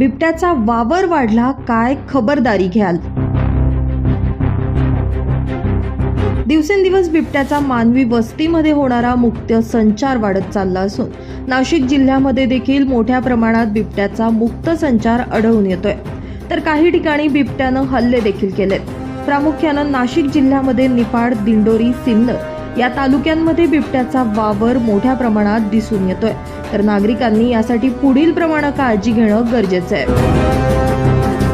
बिबट्याचा वावर वाढला काय खबरदारी घ्याल? दिवसेंदिवस बिबट्याचा मानवी वस्तीमध्ये होणारा मुक्त संचार वाढत चालला असून नाशिक जिल्ह्यामध्ये देखील मोठ्या प्रमाणात बिबट्याचा मुक्त संचार आढळून येतोय. तर काही ठिकाणी बिबट्यानं हल्ले देखील केलेत. प्रामुख्यानं नाशिक जिल्ह्यामध्ये निपाड दिंडोरी सिन्नर या तालुक्यांमध्ये बिबट्याचा वावर मोठ्या प्रमाणात दिसून येतोय. तर नागरिकांनी यासाठी पुढील प्रमाणात काळजी घेणं गरजेचं आहे.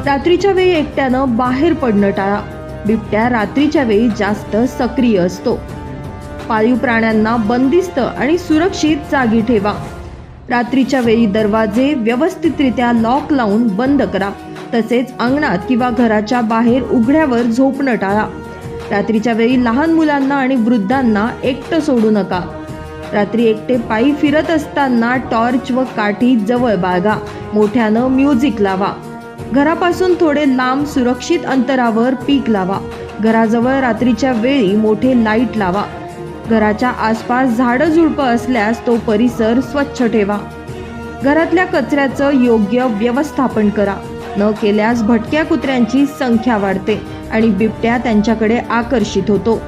रात्रीच्या वेळी एकट्यानं बाहेर पडणं टाळा. बिबट्या रात्रीच्या वेळी जास्त सक्रिय असतो. पाळीव प्राण्यांना बंदिस्त आणि सुरक्षित जागी ठेवा. रात्रीच्या वेळी दरवाजे व्यवस्थितरित्या लॉक लावून बंद करा. तसेच अंगणात किंवा घराच्या बाहेर उघड्यावर झोपणं टाळा. रात्रीच्या वेळी लहान मुलांना आणि वृद्धांना एकटं सोडू नका. रात्री एकटे पायी फिरत असताना टॉर्च व काठी जवळ बाळगा. मोठ्यानं म्युझिक लावा. घरापासून थोडे लांब सुरक्षित अंतरावर पीक लावा. घराजवळ रात्रीच्या वेळी मोठे लाइट लावा. घराच्या आसपास झाडं झुडपं असल्यास तो परिसर स्वच्छ ठेवा. घरातल्या कचऱ्याचं योग्य व्यवस्थापन करा. न केल्यास भटक्या कुत्र्यांची संख्या वाढते. आणि बिबट्या त्यांच्याकडे आकर्षित होतो.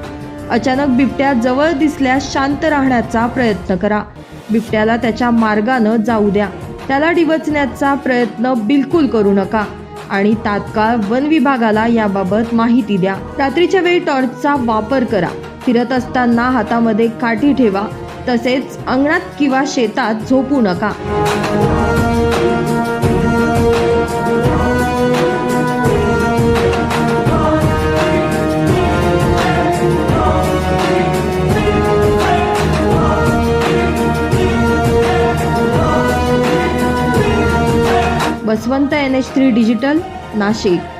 अचानक बिबट्या जवळ दिसल्यास शांत राहण्याचा प्रयत्न करा. बिबट्याला त्याच्या मार्गानं जाऊ द्या. त्याला डिवचण्याचा प्रयत्न बिलकुल करू नका. आणि तात्काळ वन विभागाला याबाबत माहिती द्या. रात्रीच्या वेळी टॉर्चचा वापर करा. फिरत असताना हातामध्ये काठी ठेवा. तसेच अंगणात किंवा शेतात झोपू नका. Basavant N H three digital Nashik.